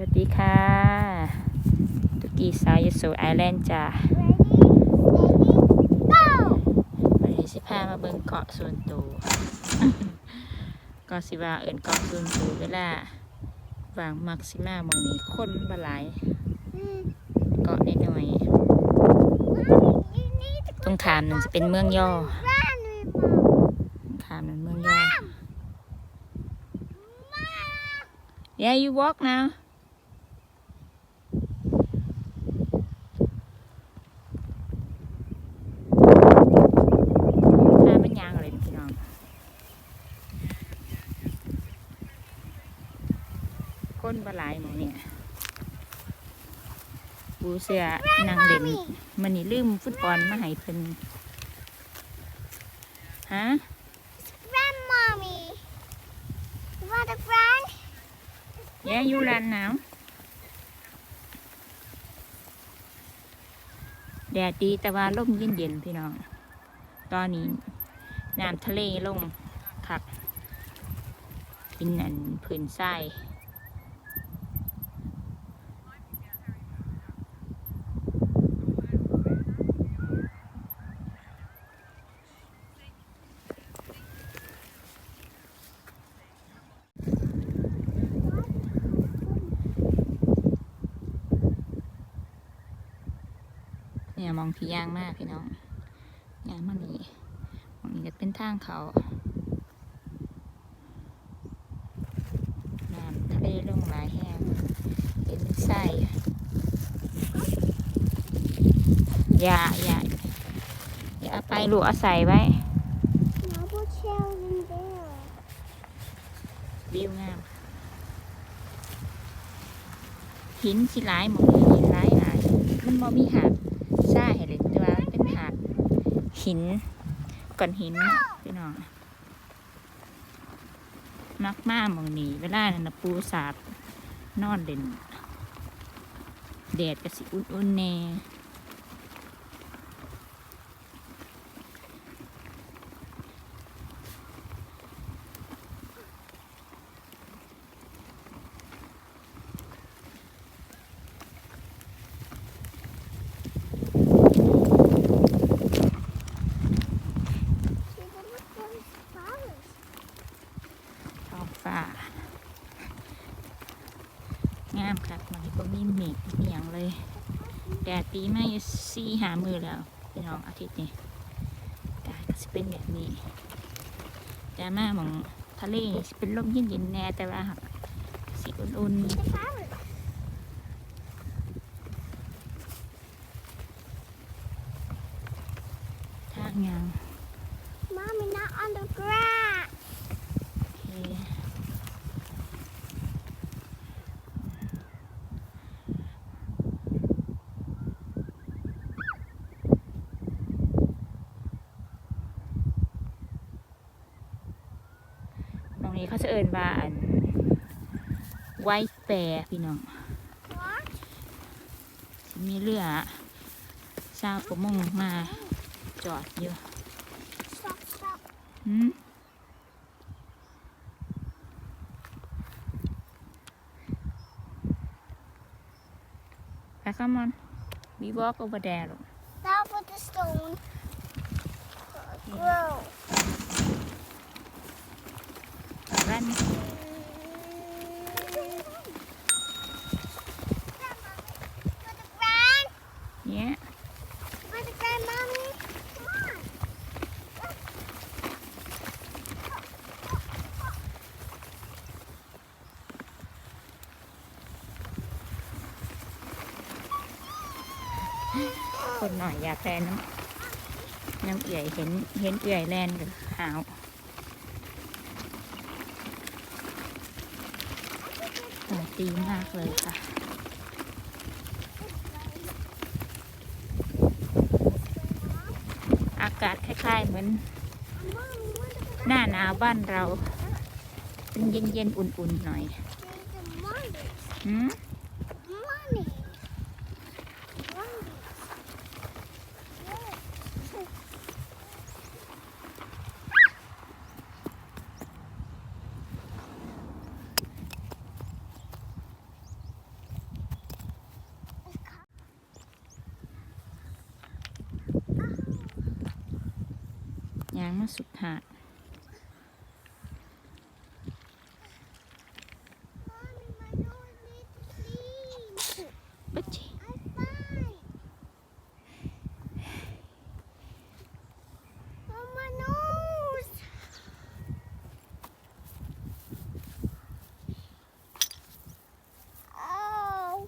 วัสดีค่ะตุกี้สาวยโสไอแลนด์จ้าวันนี้สิพามาเบิ่งเกาะส่วนตัวก็สิว่าเอิ้นเกาะส่วนตัวเวลาวางมักซิมาหมองนี้คนบ่หลายเกาะน้อยตรงขามนั่นจะเป็นเมืองย่อตรงขามนั่นเมืองย่อ Yeah you walk now ถ้ามันยางอะไรพี่น้อง คนบหลายหมองเนี่ย ปูเสือนางเล่นมันนี่ลืมฟุตบอลมาให้เพิ่นฮะ Grandmommy. You want a grand? แย่ยูรันหนาวแดดดีแต่ว่าลมเย็นเย็นๆพี่น้อง ตอนนี้น้ำทะเลลงคักกินอันผืนทราย มองพี่ย่างมากพี่น้องย่างมันนี่มองนี้จะเป็นทางเขาน้ำทะเลลงหลายแห้งเป็นไส้อย่าอย่าอย่าไปลูกเอาใส่ไว้วิวงามหินสิหลายหมดหินหลายหลายมันบ่มีหา ซ่ายให้เลยแต่ว่าเป็นหาดหินก้อนหินพี่น้องมักมากมองนี้เวลานั้นนะปูสาดนอนเด่นแดดก็สิอุ่นๆแน่ท้องฟ้างามครับมันก็มีเมฆมีอย่างเลย แดดดีมากอยู่สี่หามือแล้วพี่น้องอาทิตย์นี้แดดก็จะเป็นแบบนี้แต่มาหมองทะเลสิเป็นลมเย็นๆแน่แต่ว่าหากสีอุ่น The flowers. ๆทางยาง Mommy, not on the grass. โอเคตรงี้เขาจะเอินว่าอันไวท์แปรพี่น้องมีเรือชาวประมงมาจอดเยอะอืมไปข้ามอนบีบอกร over there look. Now with the stone grow Put the grand. yeah Put the grand, mommy. Come on. คนหน่อยอยากแลนน้ำน้ำเอื่อยเห็นเห็นเอื่อยแลนกับหาวอากาศดีมากเลยค่ะอากาศคล้ายๆเหมือน หน้าหนาวบ้านเรา เป็นเย็นๆ อุ่นๆ หน่อย There's the money. หืม Money. Money. Yes. อาง มาสุดหาด Mommy, my nose needs clean. ปึ๊ดจิ I find. Oh, my nose. Oh.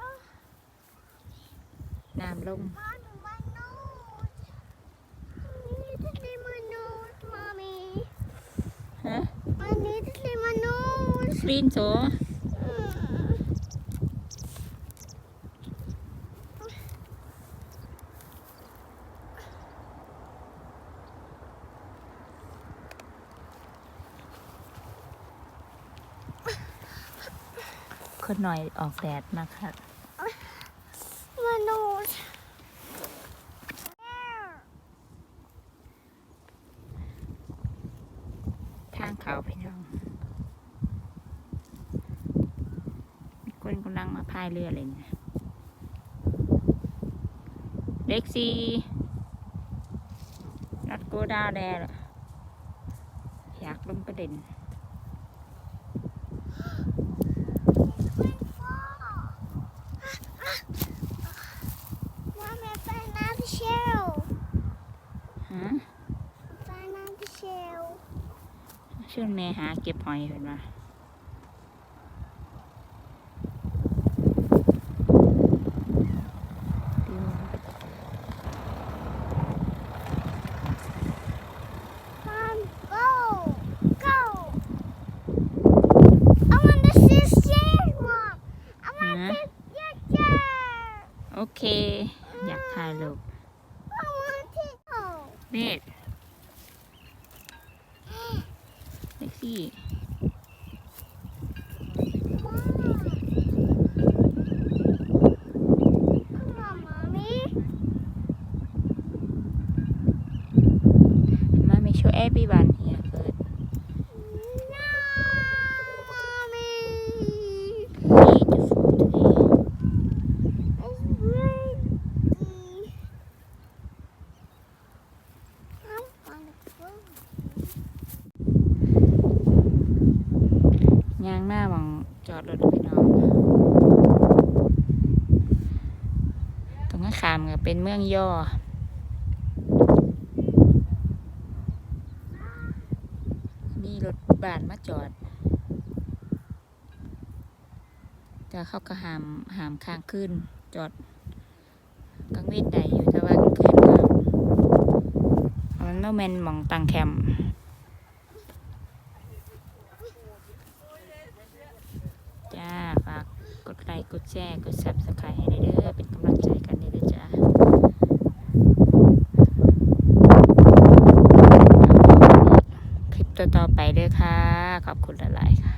Oh, น้ำลง nose. คลีนโซ Mm. คนหน่อยออกแดดมาค่ะ My nose. There. ทางเขาพี่น้อง มีคน กำลังมาพายเรือเลยนะเล็กซี่ not go down there อยากลงประเด็น Mommy, I found another shell. ฮะ Found another shell. ช่วงแม่หาเก็บหอยเห็นไหม Mom, go. Go. I want to see shell, Mom. I want Huh? to see shell. โอเค อยากถ่ายรูป I want to go. เบส เล็กซี่ Come on, Mommy. มาไม่ช่วย everyone ย่างหน้าหวังจอดรถพี่น้องตรงข้างขามก็เป็นเมืองย่อมีรถบ้านมาจอด แต่เขาก็หามหามค้างขึ้นจอดกลางเวทใดอยู่แต่ว่ากลางคืนมันโมเมนหมองตังแคมป์จ้า ฝา กดไลค์กดแชร์กดซับสไครต์ให้ได้เด้อเป็นกำลังใจกันได้เด้อจ้าคลิปต่อๆไปเด้อค่ะ ขอบคุณหลายๆค่ะ